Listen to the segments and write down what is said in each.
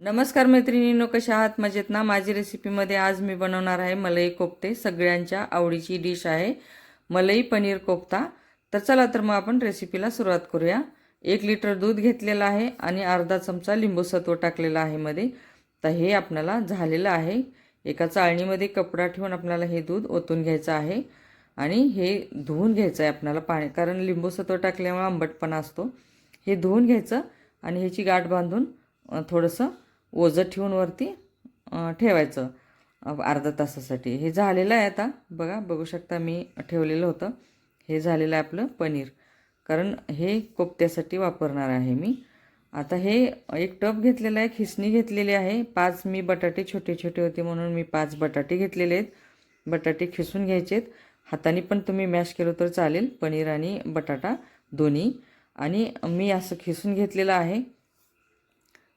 नमस्कार मैत्रिणींनो कशा आहात? मजेत ना? माझी रेसिपीमध्ये आज मी बनवणार आहे मलई कोफ्ते सगळ्यांच्या आवडीची डिश आहे मलई पनीर कोफ्ता. तर चला तर मग आपण रेसिपीला सुरुवात करूया. एक लिटर दूध घेतलेलं आहे आणि अर्धा चमचा लिंबू सत्व टाकलेलं आहे मध्ये. तर हे आपल्याला झालेलं आहे. एका चाळणीमध्ये कपडा ठेवून आपल्याला हे दूध ओतून घ्यायचं आहे. आणि हे धुवून घ्यायचं आहे आपल्याला पाणी कारण लिंबू सत्व टाकल्यामुळे आंबटपणा असतो. हे धुवून घ्यायचं आणि ह्याची गाठ बांधून थोडंसं ओझं ठेवून वरती ठेवायचं अर्धा तासासाठी. हे झालेलं आहे आता. बघा बघू शकता मी ठेवलेलं होतं. हे झालेलं आहे आपलं पनीर. कारण हे कोफ्त्यासाठी वापरणार आहे मी. आता हे एक टप घेतलेला आहे खिसणी घेतलेली आहे. पाच मी बटाटे छोटे छोटे होते म्हणून मी पाच बटाटे घेतलेले आहेत. बटाटे खिसून घ्यायचे आहेत हाताने पण तुम्ही मॅश केलं तर चालेल. पनीर आणि बटाटा दोन्ही. आणि मी असं खिसून घेतलेलं आहे.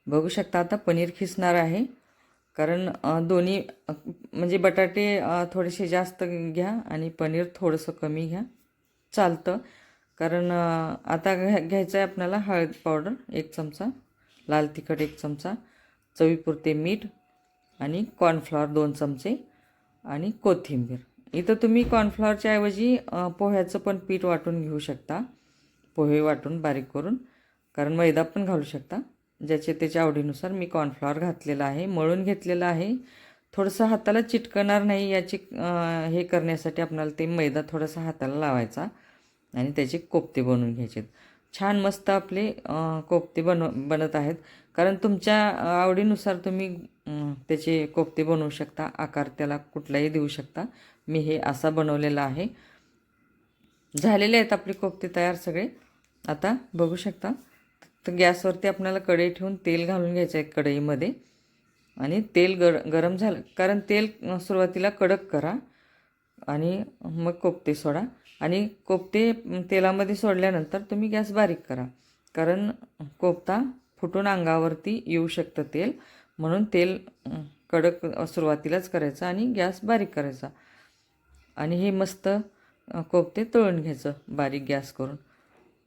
बघू शकता आता पनीर खिसणार आहे. कारण दोन्ही म्हणजे बटाटे थोडेसे जास्त घ्या आणि पनीर थोडंसं कमी घ्या. चालतं. कारण आता घ्या घ्यायचं आहे आपल्याला हळद पावडर एक चमचा लाल तिखट एक चमचा चवीपुरते मीठ आणि कॉर्नफ्लॉवर दोन चमचे आणि कोथिंबीर. इथं तुम्ही कॉर्नफ्लॉवरच्या ऐवजी पोह्याचं पण पीठ वाटून घेऊ शकता. पोहे वाटून बारीक करून. कारण मैदा पण घालू शकता. ज्याचे त्याच्या आवडीनुसार मी कॉर्नफ्लॉवर घातलेला आहे मळून घेतलेलं आहे. थोडंसं हाताला चिटकणार नाही याची हे करण्यासाठी आपल्याला ते मैदा थोडासा हाताला लावायचा आणि त्याचे कोफ्ते बनवून घ्यायचे छान मस्त आपले कोफ्ते बनव बनत आहेत. कारण तुमच्या आवडीनुसार तुम्ही त्याचे कोफ्ते बनवू शकता आकार त्याला कुठलाही देऊ शकता. मी हे असा बनवलेला आहे. झालेले आहेत आपले कोफ्ते तयार सगळे. आता बघू शकता. तर गॅसवरती आपल्याला कढई ठेवून तेल घालून घ्यायचं आहे कढईमध्ये. आणि तेल गर गरम झालं कारण तेल सुरुवातीला कडक करा आणि मग कोपते सोडा. आणि कोपते तेलामध्ये सोडल्यानंतर तुम्ही गॅस बारीक करा कारण कोफ्ता फुटून अंगावरती येऊ शकतं तेल. म्हणून तेल कडक सुरुवातीलाच करायचं आणि गॅस बारीक करायचा. आणि हे मस्त कोपते तळून घ्यायचं बारीक गॅस करून.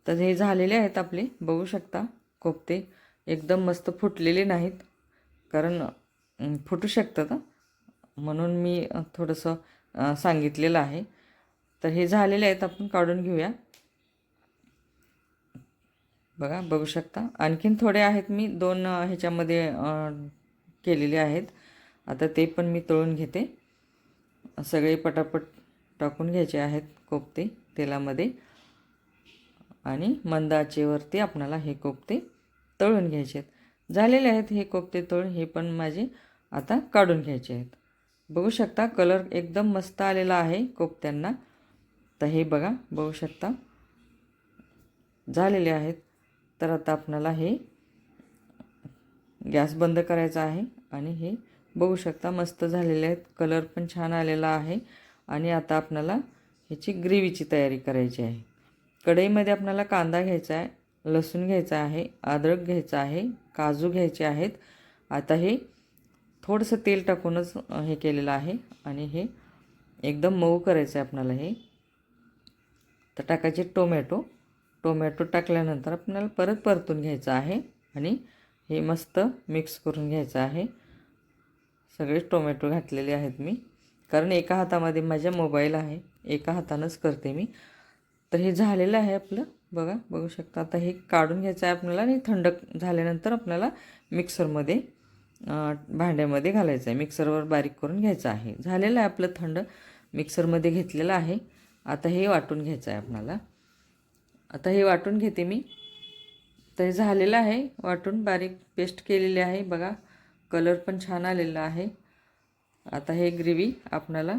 तर हे झालेले आहेत आपले. बघू शकता कोफ्ते एकदम मस्त फुटलेले नाहीत. कारण फुटू शकतात म्हणून मी थोडंसं सांगितलेलं आहे. तर हे झालेले आहेत आपण काढून घेऊया. बघा बघू शकता. आणखीन थोडे आहेत मी दोन ह्याच्यामध्ये केलेले आहेत. आता ते पण मी तळून घेते. सगळे पटापट टाकून घ्यायचे आहेत कोफ्ते तेलामध्ये. आणि मंद आचेवरती आपणाला हे कोफ्ते तळून घ्यायचे आहेत. झालेले आहेत हे कोफ्ते तळून हे पण माझे आता काढून घ्यायचे आहेत. बघू शकता कलर एकदम मस्त आलेला आहे कोफ्त्यांना तर हे बघा बघू शकता. झालेले आहेत. तर आता आपणाला हे गॅस बंद करायचा आहे आणि हे बघू शकता मस्त झालेले आहेत. कलर पण छान आलेला आहे. आणि आता आपणाला ह्याची ग्रेव्हीची तयारी करायची आहे. कढईमध्ये आपल्याला कांदा घ्यायचा आहे लसूण घ्यायचा आहे अद्रक घ्यायचा आहे काजू घ्यायचे आहेत. आता हे थोडंसं तेल टाकूनच हे केलेलं आहे आणि हे एकदम मऊ करायचं आहे आपल्याला हे. तर टाकायचे टोमॅटो. टोमॅटो टाकल्यानंतर आपल्याला परत परतून घ्यायचं आहे आणि हे मस्त मिक्स करून घ्यायचं आहे. सगळे टोमॅटो घातलेले आहेत मी. कारण एका हातामध्ये माझ्या मोबाईल आहे एका हातानंच करते मी. तर हे झालेलं आहे आपलं. बघा बघू शकता. आता हे काढून घ्यायचं आहे आपल्याला आणि थंड झाल्यानंतर आपल्याला मिक्सरमध्ये भांड्यामध्ये घालायचं आहे. मिक्सरवर बारीक करून घ्यायचं आहे. झालेलं आहे आपलं थंड. मिक्सरमध्ये घेतलेलं आहे. आता हे वाटून घ्यायचं आहे आपल्याला. आता हे वाटून घेते मी. तर हे झालेलं आहे. वाटून बारीक पेस्ट केलेली आहे. बघा कलर पण छान आलेला आहे. आता हे ग्रेव्ही आपणाला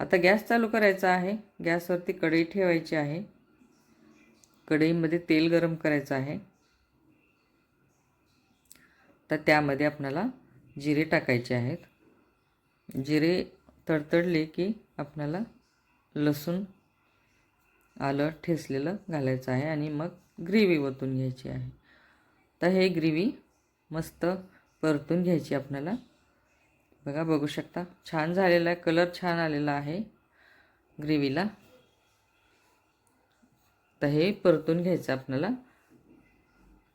आता गॅस चालू करायचा आहे. गॅसवरती कढई ठेवायची आहे. कढईमध्ये तेल गरम करायचं आहे. तर त्यामध्ये आपणाला जिरे टाकायचे आहेत. जिरे तडतडले की आपणाला लसूण आलं ठेसलेलं घालायचं आहे आणि मग ग्रेव्ही ओतून घ्यायची आहे. तर हे ग्रेव्ही मस्त परतून घ्यायची आपल्याला बघा बघू शकता. छान झालेला आहे. कलर छान आलेला आहे ग्रेव्हीला. तर हे परतून घ्यायचं आपल्याला.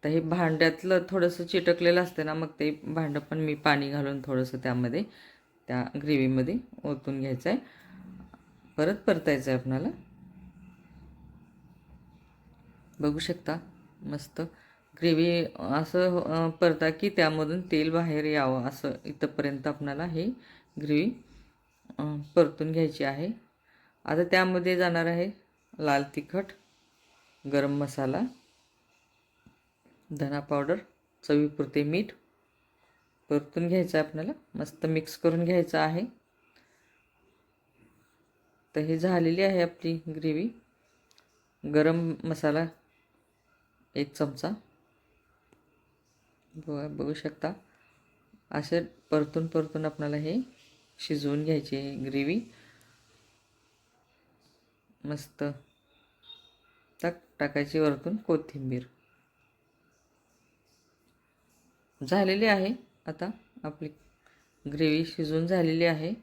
तर हे भांड्यातलं थोडंसं चिटकलेलं असतं ना मग ते भांडं पण मी पाणी घालून थोडंसं त्यामध्ये त्या ग्रेव्हीमध्ये ओतून घ्यायचं आहे परत परतायचं आहे आपणाला बघू शकता. मस्त. ग्रेव्ही असं परता की त्यामधून तेल बाहेर यावं असं इथंपर्यंत आपणाला ही ग्रेव्ही परतून घ्यायची आहे. आता त्यामध्ये जाणार आहे लाल तिखट गरम मसाला धना पावडर चवीपुरते मीठ. परतून घ्यायचं आहे आपल्याला मस्त मिक्स करून घ्यायचं आहे. तर हे झालेली आहे आपली ग्रेव्ही. गरम मसाला एक चमचा. ब बघू शकता. असे परतून परतून आपल्याला हे शिजवून घ्यायची आहे ग्रेव्ही. मस्त. टाक टाकायची वरतून कोथिंबीर. झालेली आहे आता आपली ग्रेव्ही शिजून झालेली आहे.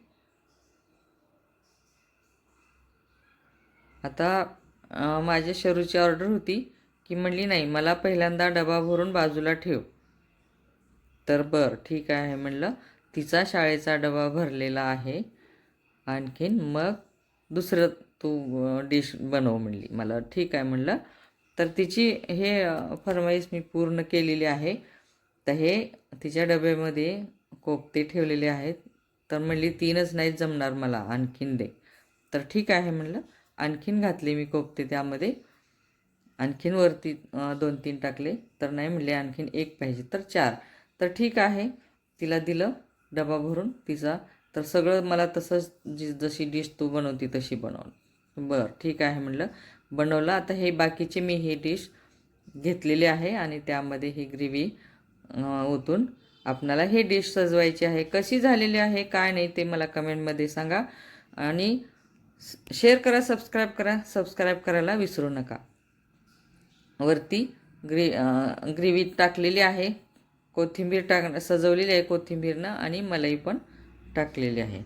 आता माझ्या शरूची ऑर्डर होती की म्हणली नाही मला पहिल्यांदा डबा भरून बाजूला ठेव. तर बरं ठीक आहे म्हणलं. तिचा शाळेचा डबा भरलेला आहे. आणखीन मग दुसरं तू डिश बनव म्हणली मला. ठीक आहे म्हणलं. तर तिची हे फरमाईश मी पूर्ण केलेली आहे. तर हे तिच्या डब्यामध्ये कोफ्ते ठेवलेले आहेत. तर म्हणली तीनच नाही जमणार मला आणखीन दे. तर ठीक आहे म्हणलं. आणखीन घातले मी कोफ्ते त्यामध्ये. आणखीन वरती दोन तीन टाकले. तर नाही म्हणले आणखीन एक पाहिजे तर चार. तर ठीक आहे. तिला दिलं डबा भरून तिचा तर सगळं मला तसंच जी जशी डिश तू बनवती तशी बनव बरं ठीक आहे म्हणलं. बनवलं. आता हे बाकीचे मी हे डिश घेतलेले आहे आणि त्यामध्ये ही ग्रेव्ही ओतून आपणाला हे डिश सजवायची आहे. कशी झालेली आहे काय नाही ते मला कमेंटमध्ये सांगा. आणि शेअर करा सबस्क्राईब करा. सबस्क्राईब करायला विसरू नका. वरती ग्रे ग्रेव्ही टाकलेली आहे. कोथिंबीर टाक सजवलेली आहे कोथिंबीरनं आणि मलाई पण टाकलेली आहे.